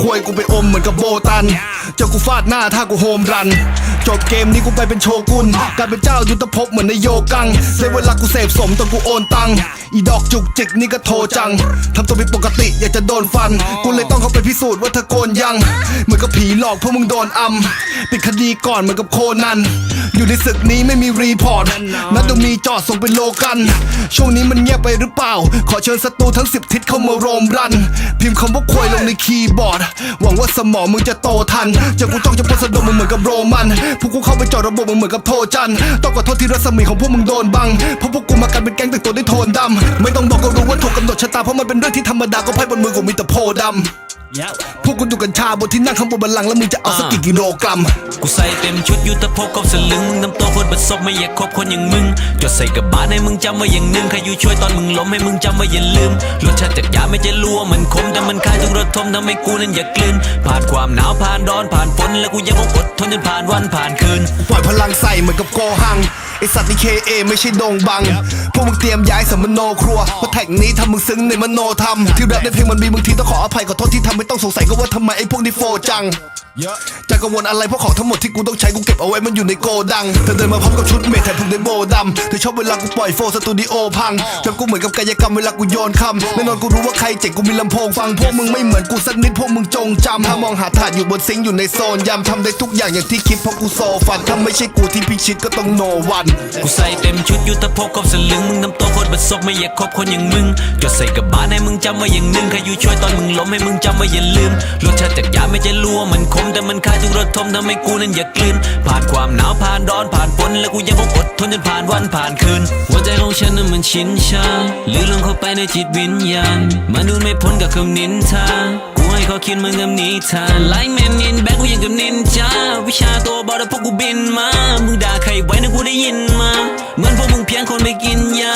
ควยกูไปอมเหมือนกับโบตัน เจ้ากูฟาดหน้าถ้ากูโฮมรัน จบเกมนี้กูไปเป็นโชกุนกลายเป็นเจ้ายุทธภพเหมือนในโยกังเสียเวลากูเสพสมตอนกูโอนตัง อีดอกจุกจิกนี่ก็โทรจัง ทำตัวเป็นปกติอยากจะโดนฟัน กูเลยต้องเข้าไปพิสูจน์ว่าเธอโกนยัง เหมือนกับผีหลอกเพวกมึงโดนอำปิดคดีก่อนเหมือนกับโคนัน อยู่ในศึกนี้ไม่มีรีพอร์ตนัดต้องมีจอดส่งเป็นโลกัน ช่วงนี้มันเงียบไปหรือเปล่า ขอเชิญศัตรูทั้งสิบทิศเข้ามาโรมรัน พิมพ์คำว่าควยลงในคีย์บอร์ด หวังว่าสมองมึงจะโตทันเจะกูจ้องจะพลสะดมมึงเหมือนกับโรมันพวกกูเข้าไปจอดระบบมึงเหมือนกับโทจัน ต้องขอโทษที่รัศมีของพวกมึงโดนบัง เพราะพวกกูมากันเป็นแก๊งแต่งตัวด้วยโทนดำไม่ต้องบอกก็รู้ว่าถูกกำหนดชะตาเพราะมันเป็นเรื่องที่ธรรมดาก็ไพ่บนมือกูมีแต่โพธิ์ดำ พวกกูดูกัญชาบนที่นั่งข้างบนบัลลังก์แล้วมึงจะเอาสักกี่กิโลกรัม กูใส่เต็มชุดยุทธภพครบสลึงมึงทำตัวโคตรบัดซบไม่อยากคบคนอย่างมึง จดใส่กับบาทให้มึงจำไว้อย่างหนึ่งใครอยู่ช่วยตอนมึงล้มให้มึงจำไว้อย่าลืมรสชาติจากยาไม่จะรู้ว่ามันขมแต่มันคายทุกรสทมทำให้กูนั้นอย่ากลืนผ่านความหนาวผ่านร้อนผ่านฝนแล้วกูยังคงอดทนจนผ่านวันผ่านคืนปล่อยพลังใส่เหมือนกับโกหัง ไอสัตว์นี่เคเอไม่ใช่โดงบัง พวกมึงเตรียมย้ายสมโนครัวเพราะแท็กนี้ทำมึงซึ้งในมโนธรรมที่แรปในเพลงมันมีบางทีต้องขออภัยขอโทษที่ทำไม่ต้องสงสัยก็ว่าทำไมไอพวกนี้โฟจัง จะกังวลอะไรเพราะของทั้งหมดที่กูต้องใช้กูเก็บเอาไว้มันอยู่ในโกดังเธอเดินมาพร้อมกับชุดเมทแทนพุงในโบดำเธอชอบเวลากูปล่อยโฟสตูดิโอพังจนกูเหมือนกับกายกรรมเวลากูโยนคำแน่นอนกูรู้ว่าใครเจ๋งกูมีลำโพงฟังพวกมึงไม่เหมือนกูสักนิดพวกมึงจงจำถ้ามองหาถาดอยู่บนซิงค์อยู่ในโซนยำทำได้ทุกอย่างอย่างที่คิดเพราะกูโซฟันถ้าไม่ใช่กูที่พิชิตก็ต้องโนวันกูใส่เต็มชุดยุทธภพครบสลึงมึงทำตัวโคตรบัดซบไม่อยากคบคนอย่างมึงจดใส่กับบาทให้มึงจำไว้อย่างหนึ่งใครอยู่ช่วยตอนมึงล้มให้มึงจำไว้อย่าลืมรสชาติจากยาไม่จะรู้ว่ามันขมมแต่มันคายทุกระทมทำให้กูนั้นอยากกลืน ผ่านความหนาวผ่านร้อนผ่านฝนแล้วกูยังคงอดทนจนผ่านวันผ่านคืน หัวใจของฉันนั้นมันชินชาหรือลงเข้าไปในจิตวิญญาณมันดูไม่พ้นกับคำนินทากูให้เขาคิดยนมึงกับนิทาไลน์แมนนินแบกกูยังกับนินจาวิชาตัวบอลพวกกูบินมามึงด่าใครไว้นะกูได้ยินมาเหมือนพวกมึงเพียงคนไม่กินยา